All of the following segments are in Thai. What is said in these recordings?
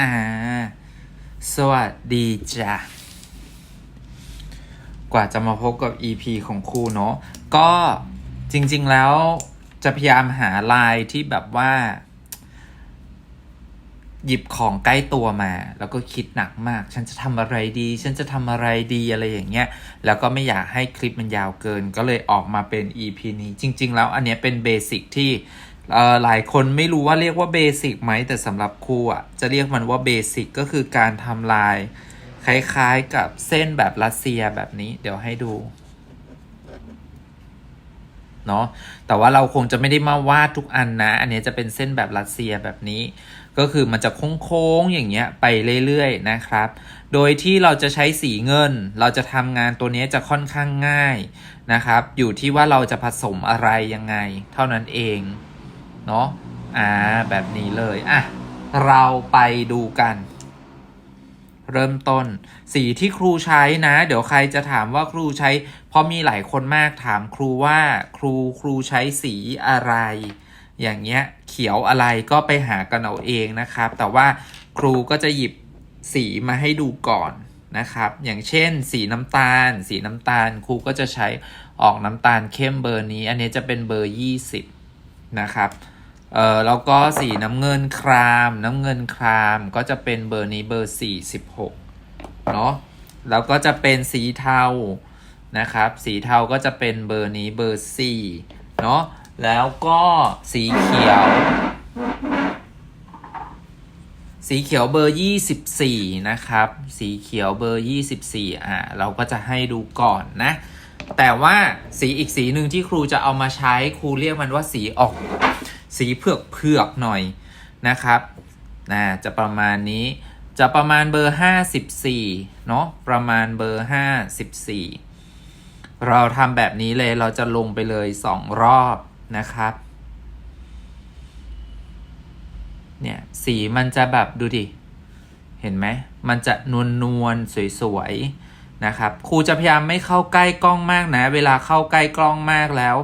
อ่า สวัสดีจ้ะ กว่าจะมาพบกับ EP ของครูเนาะ ก็จริง ๆ แล้วจะพยายามหาลายที่แบบว่า หยิบของใกล้ตัวมา แล้วก็คิดหนักมาก ฉันจะทำอะไรดี ฉันจะทำอะไรดีอะไรอย่างเงี้ย แล้วก็ไม่อยากให้คลิปมันยาวเกิน ก็เลยออกมาเป็น EP นี้ จริง ๆ แล้วอันเนี้ยเป็นเบสิกที่ เอ่อหลายคนไม่รู้ว่าเรียกว่าเบสิกไหมแต่สำหรับครูอะจะเรียกมันว่าเบสิกก็คือการทำลาย คล้ายๆกับเส้นแบบรัสเซียแบบนี้ เดี๋ยวให้ดูเนาะแต่ว่าเราคงจะไม่ได้มาวาดทุกอันนะ อันนี้จะเป็นเส้นแบบรัสเซียแบบนี้ ก็คือมันจะโค้งๆอย่างเงี้ยไปเรื่อยๆนะครับ โดยที่เราจะใช้สีเงิน เราจะทำงานตัวนี้จะค่อนข้างง่ายนะครับ อยู่ที่ว่าเราจะผสมอะไรยังไง เท่านั้นเอง เนาะอ่าแบบนี้เลยอะเราไปดูกัน เริ่มต้น สีที่ครูใช้นะ เดี๋ยวใครจะถามว่าครูใช้เพราะมีหลายคนมากถามครูว่าครูครูใช้สีอะไร อย่างเงี้ยเขียวอะไรก็ไปหากันเอาเองนะครับ แต่ว่าครูก็จะหยิบสีมาให้ดูก่อนนะครับ อย่างเช่น สีน้ำตาล สีน้ำตาลครูก็จะใช้ออกน้ำตาลเข้มเบอร์นี้ อันนี้จะเป็นเบอร์ 20 นะครับเอ่อแล้วก็สีน้ำเงินคราม น้ำเงินครามก็จะเป็นเบอร์นี้เบอร์ 46เนาะแล้วก็จะเป็นสีเทานะครับสีเทาก็จะเป็นเบอร์นี้เบอร์4เนาะแล้วก็สีเขียว สีเขียวเบอร์ 24 นะครับ สีเขียวเบอร์ 24 อ่าเราก็จะให้ดูก่อนนะ แต่ว่าสีอีกสีหนึ่งที่ครูจะเอามาใช้ครูเรียกมันว่าสีออก สีเผือกเผือกๆหน่อยนะครับนะจะประมาณนี้จะประมาณเบอร์ 54เนาะประมาณเบอร์ 54 เราทำแบบนี้เลยเราจะลงไปเลย 2 รอบนะครับเนี่ยสีมันจะแบบดูดิ เห็นไหม มันจะนวลนวลสวยๆ นะครับครูจะพยายามไม่เข้าใกล้กล้องมากนะ เวลาเข้าใกล้กล้องมากแล้ว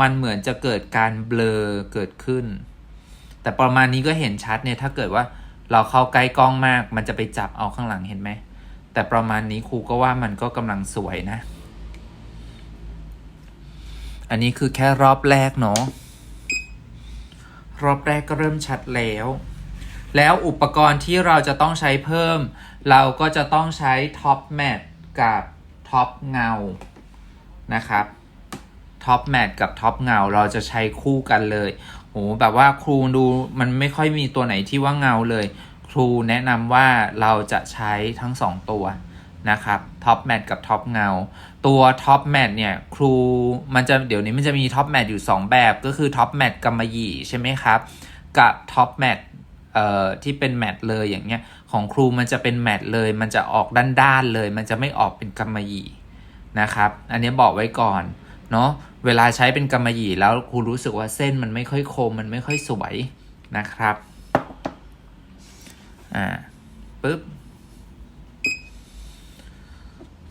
มันเหมือนจะเกิดการเบลอเกิดขึ้น แต่ประมาณนี้ก็เห็นชัดเนี่ยถ้าเกิดว่าเราเข้าใกล้กล้องมาก มันจะไปจับเอาข้างหลังเห็นไหมแต่ประมาณนี้ครูก็ว่ามันก็กำลังสวยนะ อันนี้คือแค่รอบแรกเนาะรอบแรกก็เริ่มชัดแล้ว แล้วอุปกรณ์ที่เราจะต้องใช้เพิ่ม เราก็จะต้องใช้ท็อปแมท กับท็อปเงานะครับท็อปแมทกับท็อปเงาเราจะใช้คู่กันเลยโหแบบว่าครูดูมันไม่ค่อยมีตัวไหนที่ว่าเงาเลย ครูแนะนำว่าเราจะใช้ทั้งสองตัวนะครับท็อปแมทกับท็อปเงา ตัวท็อปแมทเนี่ยครูมันจะเดี๋ยวนี้มันจะมีท็อปแมทอยู่ 2 แบบก็คือท็อปแมทกำมะหยี่ใช่ไหมครับ กับท็อปแมทเอ่อที่เป็นแมทเลยอย่างเงี้ย ของครูมันจะเป็นแมทเลย มันจะออกด้านๆเลย มันจะไม่ออกเป็นกำมะหยี่นะครับ อันนี้บอกไว้ก่อนเนาะเวลาใช้เป็นกำมะหยี่แล้วครูรู้สึกว่าเส้นมันไม่ค่อยคม มันไม่ค่อยสวยนะครับอ่าปึ๊บ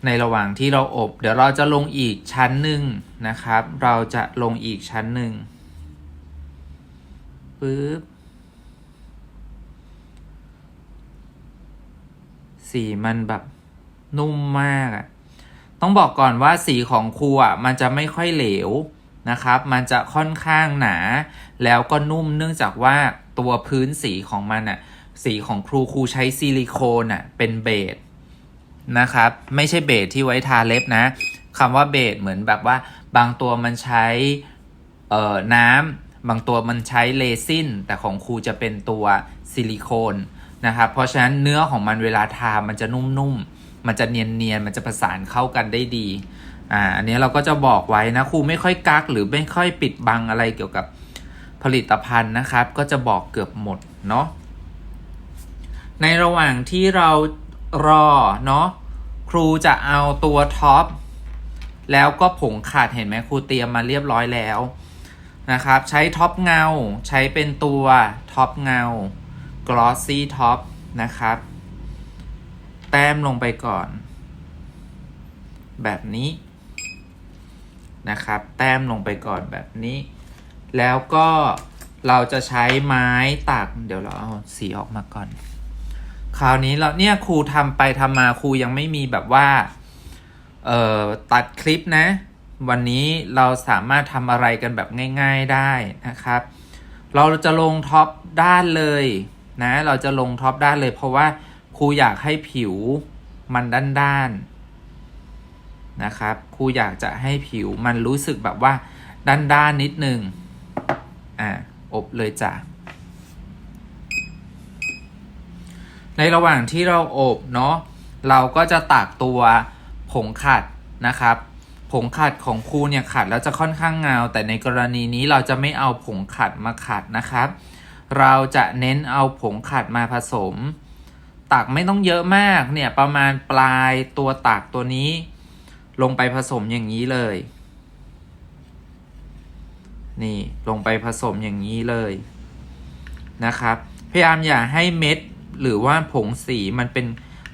ในระหว่างที่เราอบ เดี๋ยวเราจะลงอีกชั้นหนึ่งนะครับ เราจะลงอีกชั้นหนึ่งปึ๊บ สีมันแบบนุ่มมากอะต้องบอกก่อนว่าสีของครูอะมันจะไม่ค่อยเหลวนะครับ มันจะค่อนข้างหนา แล้วก็นุ่มเนื่องจากว่าตัวพื้นสีของมันอะ สีของครูครูใช้ซิลิโคนอะเป็นเบสนะครับ ไม่ใช่เบสที่ไว้ทาเล็บนะคำว่าเบสเหมือนแบบว่า บางตัวมันใช้เอ่อน้ำบางตัวมันใช้เลซินแต่ของครูจะเป็นตัวซิลิโคน นะครับ เพราะฉะนั้นเนื้อของมันเวลาทามันจะนุ่มๆ มันจะเนียนๆ มันจะประสานเข้ากันได้ดี อ่า อันนี้เราก็จะบอกไว้นะครูไม่ค่อยกักหรือไม่ค่อยปิดบังอะไรเกี่ยวกับผลิตภัณฑ์นะครับ ก็จะบอกเกือบหมดเนาะ ในระหว่างที่เรารอเนาะครูจะเอาตัวท็อปแล้วก็ผงขาดเห็นไหมครูเตรียมมาเรียบร้อยแล้วนะครับ ใช้ท็อปเงา ใช้เป็นตัวท็อปเงา glossy top นะครับ แต้มลงไปก่อน แบบนี้นะครับ แต้มลงไปก่อนแบบนี้ แล้วก็เราจะใช้ไม้ตัก เดี๋ยวเราเอาสีออกมาก่อน คราวนี้เราเนี่ยครูทำไปทำมาครูยังไม่มีแบบว่า เอ่อ ตัดคลิปนะ วันนี้เราสามารถทำอะไรกันแบบง่าย ๆได้นะครับ เราจะลงท็อปด้านเลย นะ เราจะลงท็อปด้านเลย เพราะว่าครูอยากให้ผิวมันด้านๆนะครับครูอยากจะให้ผิวมันรู้สึกแบบว่าด้านๆนิดนึงอ่าอบเลยจ้ะในระหว่างที่เราอบเนาะเราก็จะตากตัวผงขัดนะครับผงขัดของครูเนี่ยขัดแล้วจะค่อนข้างเงา แต่ในกรณีนี้เราจะไม่เอาผงขัดมาขัดนะครับ เราจะเน้นเอาผงขัดมาผสม ตักไม่ต้องเยอะมากเนี่ยประมาณปลายตัวตักตัวนี้ ลงไปผสมอย่างนี้เลย นี่ลงไปผสมอย่างนี้เลยนะครับ พยายามอย่าให้เม็ดหรือว่าผงสีมันเป็น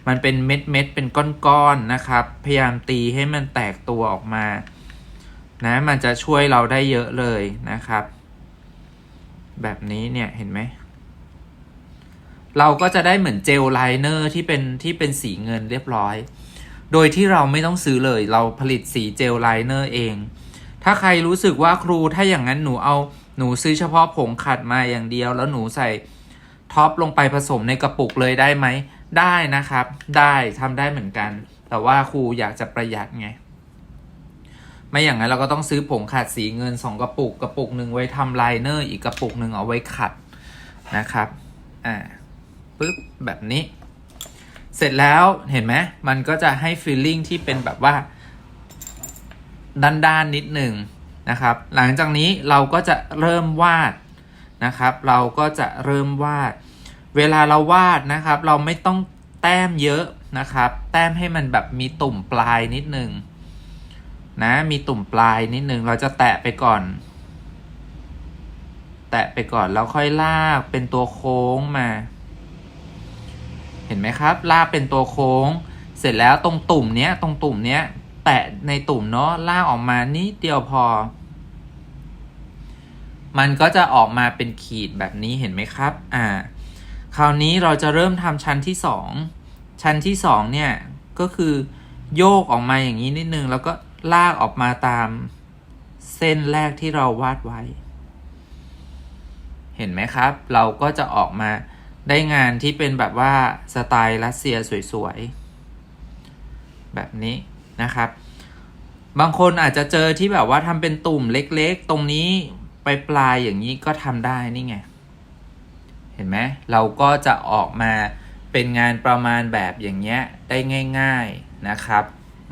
มันเป็นเม็ดเม็ดเป็นก้อนๆนะครับ พยายามตีให้มันแตกตัวออกมา นะมันจะช่วยเราได้เยอะเลยนะครับ แบบนี้เนี่ยเห็นไหม เราก็จะได้เหมือนเจลไลเนอร์ที่เป็นที่เป็นสีเงินเรียบร้อย โดยที่เราไม่ต้องซื้อเลย เราผลิตสีเจลไลเนอร์เอง ถ้าใครรู้สึกว่าครูถ้าอย่างนั้นหนูเอาหนูซื้อเฉพาะผงขัดมาอย่างเดียว แล้วหนูใส่ท็อปลงไปผสมในกระปุกเลยได้ไหม ได้นะครับ ได้ทำได้เหมือนกัน แต่ว่าครูอยากจะประหยัดไง ไม่อย่างนั้นเราก็ต้องซื้อผงขัดสีเงินสองกระปุก กระปุกหนึ่งไว้ทำไลเนอร์ อีกกระปุกหนึ่งเอาไว้ขัดนะครับ อ่าปึ๊บแบบนี้ เสร็จแล้วเห็นไหมมันก็จะให้ฟีลลิ่งที่เป็นแบบว่า ด้านๆนิดหนึ่งนะครับ หลังจากนี้เราก็จะเริ่มวาดนะครับ เราก็จะเริ่มวาด เวลาเราวาดนะครับ เราไม่ต้องแต้มเยอะนะครับ แต้มให้มันแบบมีตุ่มปลายนิดหนึ่ง นะมีตุ่มปลายนิดนึงเราจะแตะไปก่อน แตะไปก่อนแล้วค่อยลากเป็นตัวโค้งมา เห็นไหมครับ ลากเป็นตัวโค้ง เสร็จแล้วตรงตุ่มเนี้ย ตรงตุ่มเนี้ย แตะในตุ่มเนาะลากออกมานิดเดียวพอ มันก็จะออกมาเป็นขีดแบบนี้เห็นไหมครับ อ่า คราวนี้เราจะเริ่มทำชั้นที่สองชั้นที่สองเนี่ยก็คือโยกออกมาอย่างนี้นิดนึงแล้วก็ ลากออกมาตามเส้นแรกที่เราวาดไว้ เห็นไหมครับ เราก็จะออกมาได้งานที่เป็นแบบว่าสไตล์รัสเซียสวยๆ แบบนี้นะครับ บางคนอาจจะเจอที่แบบว่าทำเป็นตุ่มเล็กๆ ตรงนี้ไปปลายอย่างนี้ก็ทำได้นี่ไง เห็นไหมเราก็จะออกมาเป็นงานประมาณแบบอย่างเงี้ยได้ง่าย ๆนะครับ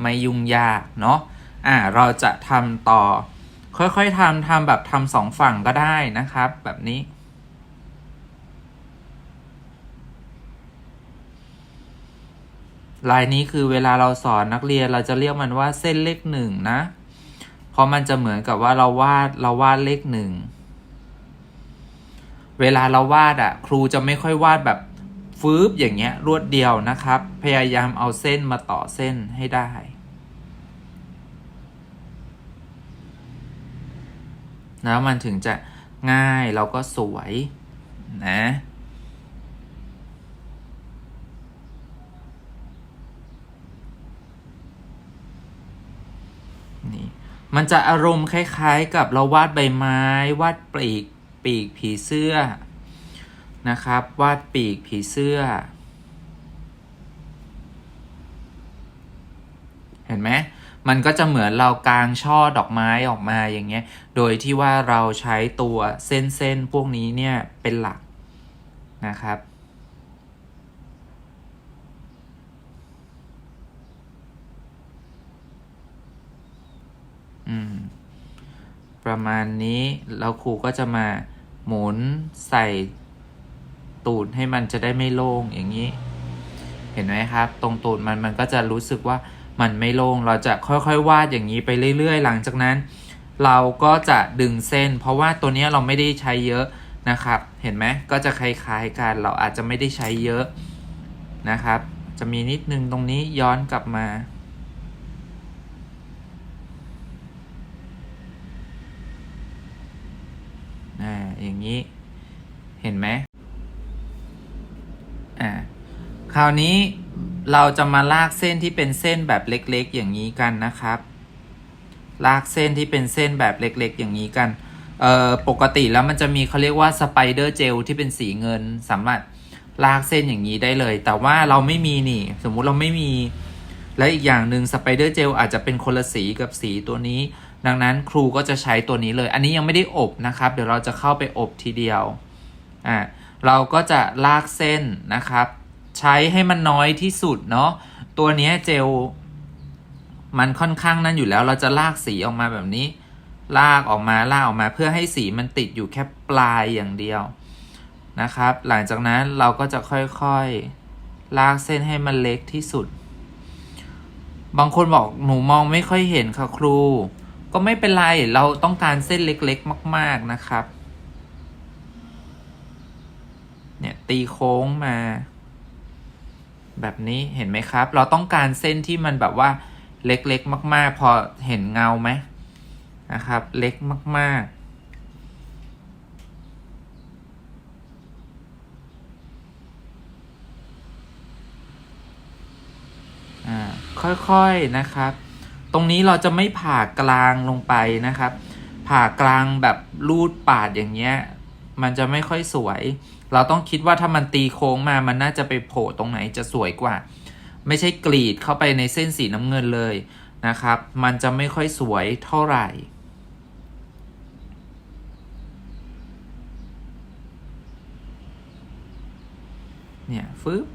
ไม่ยุ่งยากเนาะ อ่าเราจะทำต่อ ค่อยๆทำทำแบบทำสองฝั่งก็ได้นะครับ แบบนี้ ลายนี้คือเวลาเราสอนนักเรียนเราจะเรียกมันว่าเส้นเลขหนึ่งนะ เพราะมันจะเหมือนกับว่าเราวาดเราวาดเลขหนึ่งเวลาเราวาดอะ่ะ ครูจะไม่ค่อยวาดแบบฟืบอย่างเงี้ยรวดเดียวนะครับ พยายามเอาเส้นมาต่อเส้นให้ได้ แล้วมันถึงจะง่ายแล้วก็สวยนะนี่มันจะอารมณ์คล้ายๆกับเราวาดใบไม้ วาดปีกปีกผีเสื้อนะครับ วาดปีกผีเสื้อ เห็นไหม มันก็จะเหมือนเรากางช่อดอกไม้ออกมาอย่างเงี้ย โดยที่ว่าเราใช้ตัวเส้นๆพวกนี้เนี่ยเป็นหลักนะครับ อืม ประมาณนี้แล้วครูก็จะมาหมุนใส่ตูดให้มันจะได้ไม่โล่งอย่างนี้ เห็นไหมครับ ตรงตูดมันมันก็จะรู้สึกว่า มันไม่โล่งเราจะค่อยๆวาดอย่างนี้ไปเรื่อยๆ หลังจากนั้น เราก็จะดึงเส้น เพราะว่าตัวนี้เราไม่ได้ใช้เยอะนะครับ เห็นไหมก็จะคล้ายๆกันเราอาจจะไม่ได้ใช้เยอะนะครับ จะมีนิดนึงตรงนี้ย้อนกลับมาอ่าอย่างนี้เห็นไหมอ่าคราวนี้ เราจะมาลากเส้นที่เป็นเส้นแบบเล็กๆ อย่างนี้กันนะครับ ลากเส้นที่เป็นเส้นแบบเล็กๆ อย่างนี้กันเอ่อปกติแล้วมันจะมีเขาเรียกว่าสไปเดอร์เจลที่เป็นสีเงินสามารถลากเส้นอย่างนี้ได้เลย แต่ว่าเราไม่มีนี่ สมมุติเราไม่มี และอีกอย่างหนึ่งสไปเดอร์เจลอาจจะเป็นคนละสีกับสีตัวนี้ ดังนั้นครูก็จะใช้ตัวนี้เลย อันนี้ยังไม่ได้อบนะครับ เดี๋ยวเราจะเข้าไปอบทีเดียวอ่าเราก็จะลากเส้นนะครับ ใช้ให้มันน้อยที่สุดเนาะตัวนี้เจล มันค่อนข้างนั่นอยู่แล้วเราจะลากสีออกมาแบบนี้ ลากออกมาลากออกมา เพื่อให้สีมันติดอยู่แค่ปลายอย่างเดียวนะครับ หลังจากนั้นเราก็จะค่อยๆ ลากเส้นให้มันเล็กที่สุด บางคนบอกหนูมองไม่ค่อยเห็นค่ะครู ก็ไม่เป็นไรเราต้องการเส้นเล็กๆ มาก ๆนะครับ เนี่ยตีโค้งมา แบบนี้เห็นไหมครับ เราต้องการเส้นที่มันแบบว่าเล็กๆมาก ๆ พอเห็นเงาไหมนะครับ เล็กมากๆอ่าค่อยๆนะครับ ตรงนี้เราจะไม่ผ่ากลางลงไปนะครับ ผ่ากลางแบบรูดปาดอย่างเงี้ย มันจะไม่ค่อยสวย เราต้องคิดว่าถ้ามันตีโค้งมามันน่าจะไปโผล่ตรงไหนจะสวยกว่า ไม่ใช่กรีดเข้าไปในเส้นสีน้ำเงินเลยนะครับ มันจะไม่ค่อยสวยเท่าไหร่เนี่ยฟึบ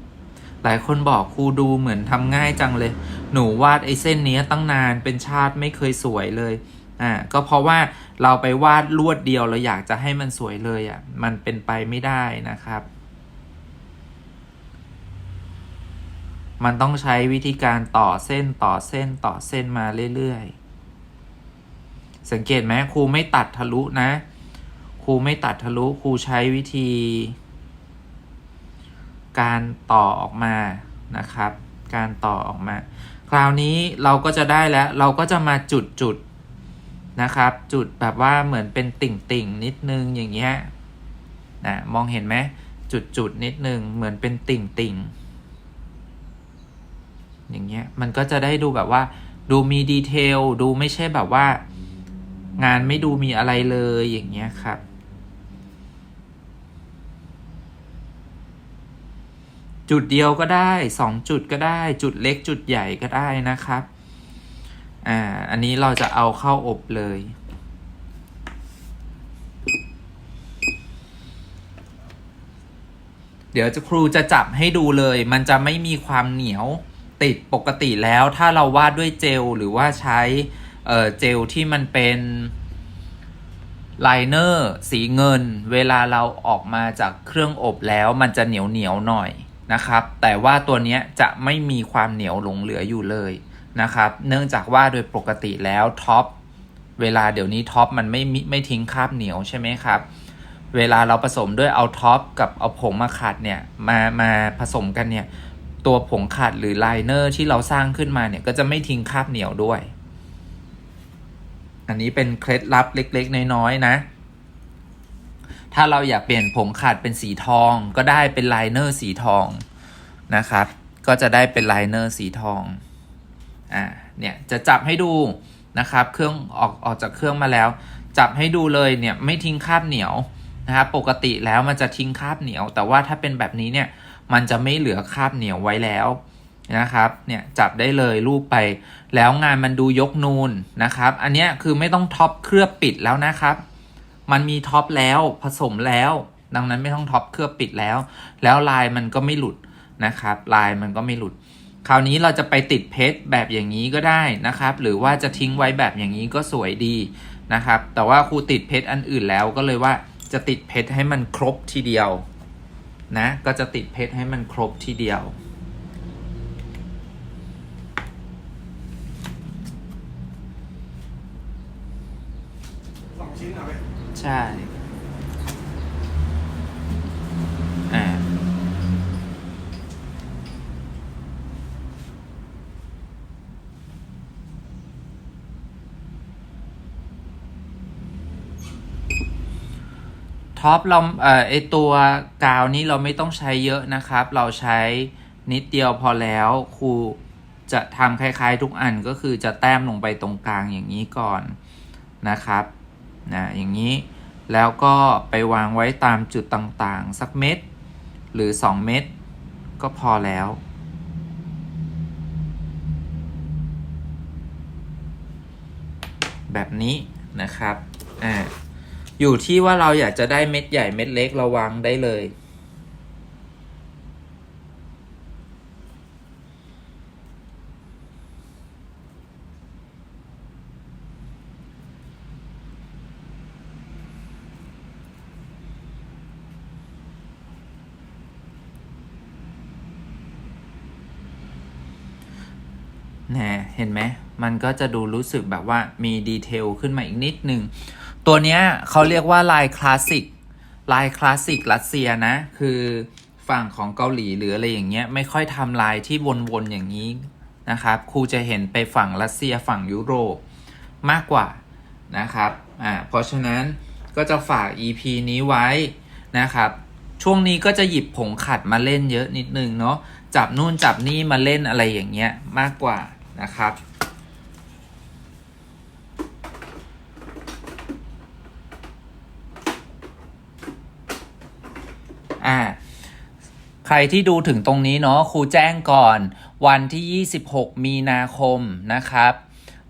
หลายคนบอกครูดูเหมือนทำง่ายจังเลย หนูวาดไอ้เส้นนี้ตั้งนานเป็นชาติไม่เคยสวยเลย อ่าก็เพราะว่าเราไปวาดลวดเดียวเราอยากจะให้มันสวยเลยอะมันเป็นไปไม่ได้นะครับ มันต้องใช้วิธีการต่อเส้นต่อเส้นต่อเส้นมาเรื่อยๆ สังเกตไหมครูไม่ตัดทะลุนะครูไม่ตัดทะลุครูใช้วิธี การต่อออกมานะครับ การต่อออกมา คราวนี้เราก็จะได้แล้ว เราก็จะมาจุดจุด นะครับ จุดแบบว่าเหมือนเป็นติ่งติ่งนิดนึงอย่างเงี้ยนะมองเห็นไหมจุดจุดนิดนึงเหมือนเป็นติ่งติ่งอย่างเงี้ยมันก็จะได้ดูแบบว่า ดูมีดีเทลดูไม่ใช่แบบว่า งานไม่ดูมีอะไรเลยอย่างเงี้ยครับจุดเดียวก็ได้สองจุดก็ได้ จุดเล็กจุดใหญ่ก็ได้นะครับ อ่า อันนี้เราจะเอาเข้าอบเลย เดี๋ยวจะครูจะจับให้ดูเลย มันจะไม่มีความเหนียวติดปกติแล้ว ถ้าเราวาดด้วยเจลหรือว่าใช้เอ่อเจลที่มันเป็นไลเนอร์สีเงิน เวลาเราออกมาจากเครื่องอบแล้วมันจะเหนียวเหนียวหน่อยนะครับ แต่ว่าตัวนี้จะไม่มีความเหนียวหลงเหลืออยู่เลย นะครับ เนื่องจากว่าโดยปกติแล้วท็อปเวลาเดี๋ยวนี้ท็อปมันไม่มิไม่ทิ้งคราบเหนียวใช่ไหมครับ เวลาเราผสมด้วยเอาท็อปกับเอาผงมาขัดเนี่ยมามาผสมกันเนี่ยตัวผงขัดหรือไลเนอร์ที่เราสร้างขึ้นมาเนี่ยก็จะไม่ทิ้งคราบเหนียวด้วย อันนี้เป็นเคล็ดลับเล็กๆ น้อยๆนะ ถ้าเราอยากเปลี่ยนผงขัดเป็นสีทองก็ได้เป็นไลเนอร์สีทองนะครับ ก็จะได้เป็นไลเนอร์สีทอง อ่าเนี่ยจะจับให้ดูนะครับเครื่องออกออกจากเครื่องมาแล้ว จับให้ดูเลยเนี่ยไม่ทิ้งคราบเหนียวนะครับปกติแล้วมันจะทิ้งคราบเหนียว แต่ว่าถ้าเป็นแบบนี้เนี่ยมันจะไม่เหลือคราบเหนียวไว้แล้วนะครับเนี่ยจับได้เลยรูปไป แล้วงานมันดูยกนูนนะครับ อันนี้คือไม่ต้องท็อปเคลือบปิดแล้วนะครับ มันมีท็อปแล้วผสมแล้ว ดังนั้นไม่ต้องท็อปเคลือบปิดแล้ว แล้วลายมันก็ไม่หลุดนะครับ ลายมันก็ไม่หลุด คราวนี้เราจะไปติดเพชรแบบอย่างนี้ก็ได้นะครับ หรือว่าจะทิ้งไว้แบบอย่างนี้ก็สวยดีนะครับ แต่ว่าครูติดเพชรอันอื่นแล้วก็เลยว่าจะติดเพชรให้มันครบทีเดียวนะก็จะติดเพชรให้มันครบทีเดียวสองชิ้นเหรอไหมใช่ อ่า ท็อปเราเอ่อไอตัวกาวนี้เราไม่ต้องใช้เยอะนะครับ เราใช้นิดเดียวพอแล้วครูจะทำคล้ายๆทุกอันก็คือจะแต้มลงไปตรงกลางอย่างนี้ก่อนนะครับนะอย่างนี้แล้วก็ไปวางไว้ตามจุดต่างๆ สักเม็ดหรือ 2 เม็ดก็พอแล้ว แบบนี้นะครับอ่า อยู่ที่ว่าเราอยากจะได้เม็ดใหญ่เม็ดเล็กเราวางได้เลยแน่เห็นไหม มันก็จะดูรู้สึกแบบว่ามีดีเทลขึ้นมาอีกนิดนึง ตัวเนี้ยเขาเรียกว่าลายคลาสสิกลายคลาสสิกรัสเซียนะ คือฝั่งของเกาหลีหรืออะไรอย่างเงี้ยไม่ค่อยทำลายที่วนๆอย่างนี้นะครับครูจะเห็นไปฝั่งรัสเซียฝั่งยุโรปมากกว่านะครับอ่าเพราะฉะนั้นก็จะฝาก EP นี้ไว้นะครับ ช่วงนี้ก็จะหยิบผงขัดมาเล่นเยอะนิดนึงเนาะจับนู่นจับนี่มาเล่นอะไรอย่างเงี้ยมากกว่านะครับ อ่าใครที่ดูถึงตรงนี้เนาะครูแจ้งก่อนวันที่ 26 มีนาคมนะครับ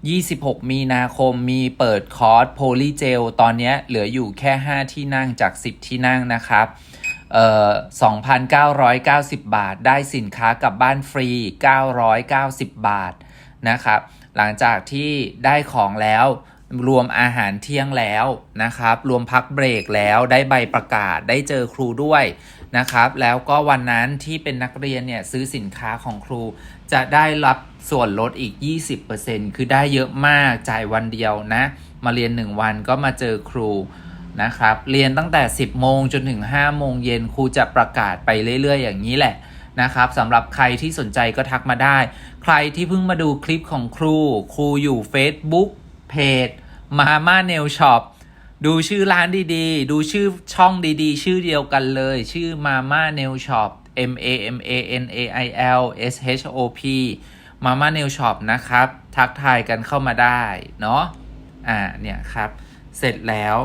26 มีนาคมมีเปิดคอร์สโพลีเจลตอนนี้เหลืออยู่แค่ 5 ที่นั่งจาก 10 ที่นั่งนะครับเอ่อ2,990 บาท ได้สินค้ากลับบ้านฟรี 990 บาทนะครับ หลังจากที่ได้ของแล้ว รวมอาหารเที่ยงแล้วนะครับ รวมพักเบรกแล้วได้ใบประกาศได้เจอครูด้วยนะครับ แล้วก็วันนั้นที่เป็นนักเรียนเนี่ยซื้อสินค้าของครู จะได้รับส่วนลดอีก 20%คือได้เยอะมากจ่ายวันเดียวนะ มาเรียน 1 วันก็มาเจอครูนะครับ เรียนตั้งแต่ 10 โมงจนถึง 5 โมงเย็นครูจะประกาศไปเรื่อย ๆ อย่างนี้แหละนะครับสำหรับใครที่สนใจก็ทักมาได้ ใครที่เพิ่งมาดูคลิปของครู ครูอยู่ Facebook เพจ มาม่าเนลช็อปดูชื่อร้านดีๆ ดูชื่อช่องดีๆ ชื่อเดียวกันเลย ชื่อมาม่าเนลช็อป M A M A N A I L S H O P มาม่าเนลช็อปนะครับ ทักทายกันเข้ามาได้ เนาะอ่าเนี่ยครับ เสร็จแล้ว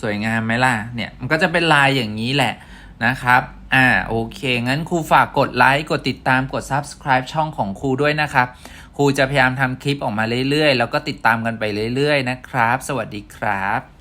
สวยงามไหมล่ะ เนี่ย มันก็จะเป็นลายอย่างนี้แหละนะครับ อ่า โอเค งั้นครูฝากกดไลค์ กดติดตาม กด subscribe ช่องของครูด้วยนะครับ ครูจะพยายามทำคลิปออกมาเรื่อยๆ แล้วก็ติดตามกันไปเรื่อยๆนะครับ สวัสดีครับ